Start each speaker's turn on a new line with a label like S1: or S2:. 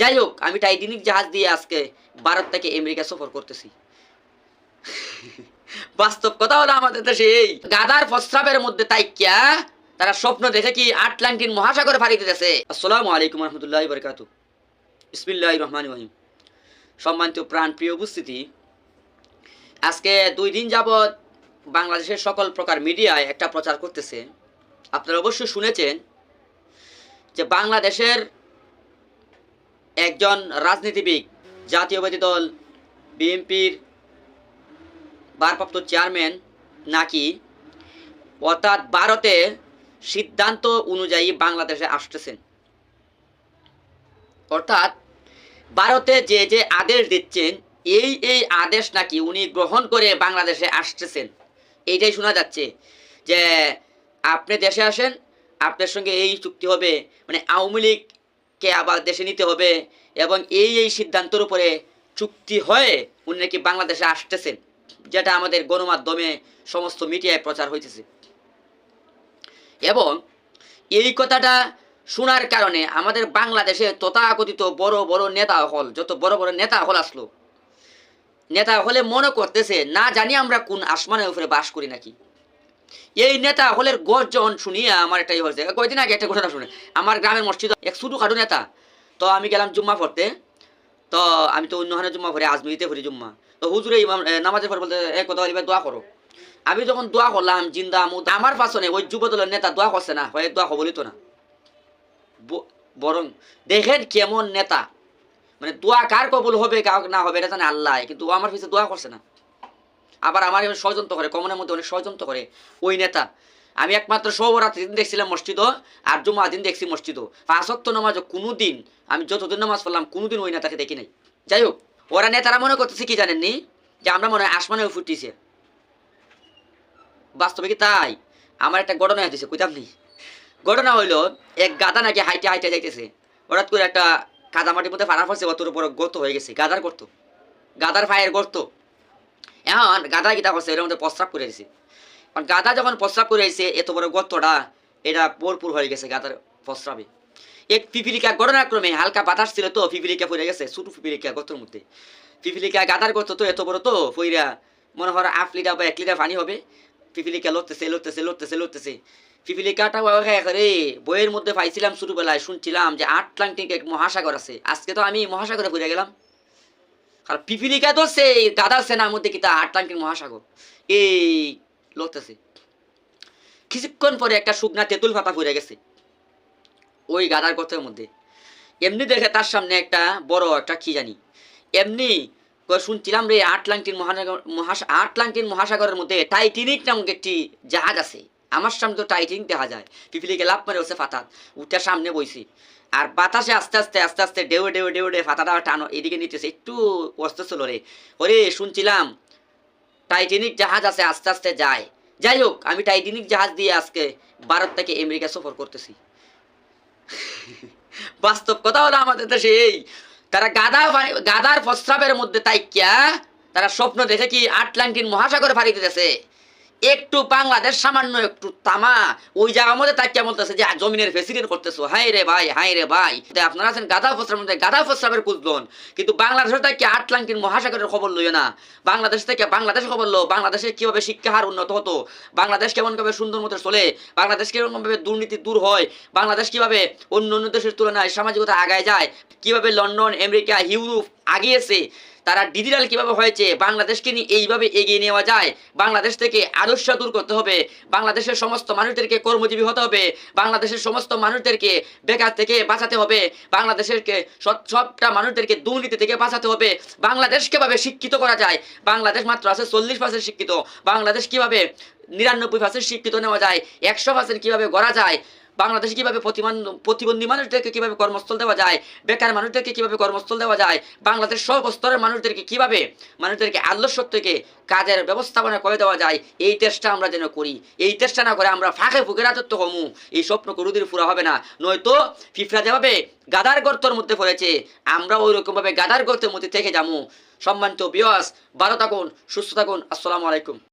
S1: যাই হোক আমি টাইটানিক জাহাজ দিয়ে আজকে ভারত থেকে আমেরিকা সফর করতেছি। বাস্তব কথা হলো আমাদের দেশে এই গাদার প্রস্রাবের মধ্যে তাইকিয়া, তারা স্বপ্ন দেখে কি আটলান্টিন মহাসাগরে ফাড়ি দিতেছে আসসালামু আলাইকুম রহমতুল্লাহ বরকাতু বিসমিল্লাহ রহমান রহিম। সম্মানিত প্রাণ প্রিয় উপস্থিতি, আজকে দুই দিন যাবৎ বাংলাদেশের সকল প্রকার মিডিয়ায় একটা প্রচার করতেছে। আপনারা অবশ্যই শুনেছেন যে বাংলাদেশের একজন রাজনীতিবিদ জাতীয়বাদী দল বিএনপির ভারপ্রাপ্ত চেয়ারম্যান নাকি? অর্থাৎ ভারতে সিদ্ধান্ত অনুযায়ী বাংলাদেশে আসতেছেন। অর্থাৎ ভারতে যে যে আদেশ দিচ্ছেন, এই এই আদেশ নাকি উনি গ্রহণ করে বাংলাদেশে আসতেছেন। এইটাই শোনা যাচ্ছে যে আপনি দেশে আসেন, আপনার সঙ্গে এই চুক্তি হবে। মানে আওয়ামী লীগকে আবার দেশে নিতে হবে? এবং এই এই সিদ্ধান্তের উপরে চুক্তি হয়ে উনি নাকি বাংলাদেশে আসতেছেন, যেটা আমাদের গণমাধ্যমে সমস্ত মিডিয়ায় প্রচার হইতেছে। এবং এই কথাটা শোনার কারণে আমাদের বাংলাদেশে তথাকথিত বড় বড় নেতা হল, যত বড় বড় নেতা হল আসলো। নেতা হলে মনে করতেছে, না জানি আমরা কোন আসমানের উপরে বাস করি নাকি। এই নেতা হলের গর্জন শুনিয়ে আমার এটাই হয়েছে। কয়েকদিন আগে একটা ঘটনা শুনে। আমার গ্রামের মসজিদ, এক ছোটো খাটো নেতা। তো আমি গেলাম জুম্মা পড়তে। তো আমি তো অন্যখানে জুম্মা পড়ি, আজমিরিতে পড়ি জুম্মা। তো হুজুরে ইমাম নামাজের পর বলতে এক কথা বলিবে, দোয়া করো। আমি যখন দোয়া করলাম, জিন্দা মুদ, আমার পাশনে ওই যুব দলের নেতা দোয়া করছে না, হয় দোয়া কবলিত না। ব- বরং দেখেন কেমন নেতা। মানে দোয়া কার কবুল হবে, কার না হবে, এটা জানে আল্লাহ, কিন্তু আমার পিছিয়ে দোয়া করছে না। আবার আমার ষড়যন্ত্র করে, কমনের মধ্যে অনেক ষড়যন্ত্র করে। ওই নেতা, আমি একমাত্র সৌরাত্রি দিন দেখছিলাম মসজিদও আর জুমা দিন দেখছি মসজিদও। পাঁচক্ত নামাজ কোনো দিন আমি যতদিন নামাজ পড়লাম, কোনোদিন ওই নেতাকে দেখি নাই। যাই হোক, ওরা নেতারা মনে করতেছে কি জানেননি? যে আমরা মনে হয় আসমানে ফুটিছে বাস্তবে কি তাই? আমার একটা ঘটনা হয়েছে কইতাম নি ঘটনা হইল, এক গাদা নাকি হাইটে হাইটে যাইতেছে। হঠাৎ করে একটা কাদামাটির মধ্যে ফাড়া পড়ছে অতর উপর গর্ত হয়ে গেছে, গাদার গর্ত। গাদার ফায়ের গর্ত। এখন গাদা কিতা করছে এর মধ্যে প্রস্রাব করে দিছে। কারণ গাদা যখন প্রস্রাব করে দিছে, এত বড় গর্তটা, এটা ভরপুর হয়ে গেছে গাদার প্রস্রাবে। এক পিপিলিকা ঘটনাক্রমে হালকা বাতাস ছিল তো, পিপিলিকা পড়ে গেছে, ছোটো পিপিলিকা গর্তর মধ্যে। পিপিলিকা গাদার গর্ত তো এত বড় তো পইরা মনে হয় আট লিটার বা এক লিটার পানি হবে। পিপিলিকা লড়তেছে লড়তেছে লড়তেছে লড়তেছে। পিপিলিকাটা রে বইয়ের মধ্যে পাইছিলাম ছোটবেলায়, শুনছিলাম যে আটলান্টিক এক মহাসাগর আছে। আজকে তো আমি মহাসাগরে ঘুরে গেলাম। আর পিপিলিকা তো সেই গাদার সেনার মধ্যে কি তা আটলান্টিক মহাসাগর। এই লড়তেছে। কিছুক্ষণ পরে একটা শুকনা তেঁতুল পাতা পড়ে গেছে। ওই গাদার গর্তের মধ্যে। এমনি দেখে তার সামনে একটা বড় একটা কি জানি। এমনি শুনছিলাম রে আটলান্টিন মহাসাগর মহাসা আটলান্টিন মহাসাগরের মধ্যে টাইটানিক নামক একটি জাহাজ আছে। আমার সামনে তো টাইটানিক দেখা যায়। পিপিলিকে লাভ মেরে হচ্ছে ফাতাত। উঠে সামনে বইছি। আর বাতাসে আস্তে আস্তে আস্তে আস্তে ডেউ ডেউ ডেউ ডে ফাতাটা টানো, এদিকে নিতেছে, একটু অস্ত ছিল রে। ওরে, শুনছিলাম। টাইটানিক জাহাজ আছে, আস্তে আস্তে যায়। যাই হোক, আমি টাইটানিক জাহাজ দিয়ে আজকে ভারত থেকে আমেরিকা সফর করতেছি। বাস্তব কথা হলো আমাদের দেশে এই। তারা গাদা গাদার প্রস্রাবের মধ্যে তাইকিয়া, তারা স্বপ্ন দেখে কি আটলান্টিন মহাসাগরে ফাড়ি দিতেছে। একটু বাংলাদেশ, সামান্য একটু তামা। ওই জায়গার মধ্যে তাকিয়া বলতেছে যে জমিনের প্রেসিডেন্ট করতেছো? হাই রে ভাই হাই রে ভাই। আপনারা আছেন গাদা প্রস্রাবের মধ্যে, গাদা প্রস্রাবের কুদলন কিন্তু বাংলাদেশের থেকে আটলান্টিন মহাসাগরের খবর লইও না। বাংলাদেশ থেকে বাংলাদেশের খবর লো। বাংলাদেশে কীভাবে শিক্ষা হার উন্নত হতো? বাংলাদেশ কেমনভাবে সুন্দর মতো চলে? বাংলাদেশ কিরকমভাবে দুর্নীতি দূর হয়? বাংলাদেশ কীভাবে অন্য অন্য দেশের তুলনায় সামাজিকতা আগায় যায়? কীভাবে লন্ডন, আমেরিকা, ইউরোপ আগিয়েছে? তারা ডিজিটাল কীভাবে হয়েছে, বাংলাদেশকে নিয়ে এইভাবে এগিয়ে নেওয়া যায়, বাংলাদেশ থেকে আদর্শ দূর করতে হবে, বাংলাদেশের সমস্ত মানুষদেরকে কর্মজীবী হতে হবে, বাংলাদেশের সমস্ত মানুষদেরকে বেকার থেকে বাঁচাতে হবে বাংলাদেশেরকে সবটা মানুষদেরকে দুর্নীতি থেকে বাঁচাতে হবে, বাংলাদেশ কীভাবে শিক্ষিত করা যায়, বাংলাদেশ মাত্র আছে চল্লিশ পার্সেন্ট শিক্ষিত, বাংলাদেশ কীভাবে নিরানব্বই পার্সেন্ট শিক্ষিত নেওয়া যায়, একশো পার্সেন্ট কীভাবে গড়া যায় বাংলাদেশে কীভাবে প্রতিমান, প্রতিবন্ধী মানুষদেরকে কীভাবে কর্মস্থল দেওয়া যায়, বেকার মানুষদেরকে কীভাবে কর্মস্থল দেওয়া যায়, বাংলাদেশ সব স্তরের মানুষদেরকে কীভাবে, মানুষদেরকে আদর্শ থেকে কাজের ব্যবস্থাপনা করে দেওয়া যায়, এই চেষ্টা আমরা যেন করি। এই চেষ্টা না করে আমরা ফাঁকে ফুকে রাজত্ব কমু এই স্বপ্ন কোনোদিন পুরা হবে না। নয়তো ফিফরা যেভাবে গাদার গর্তর মধ্যে পড়েছে, আমরা ওই রকমভাবে গাদার গর্তের মধ্যে থেকে যাব সম্মানিত বিয়স ভালো থাকুন, সুস্থ থাকুন, আসসালামু আলাইকুম।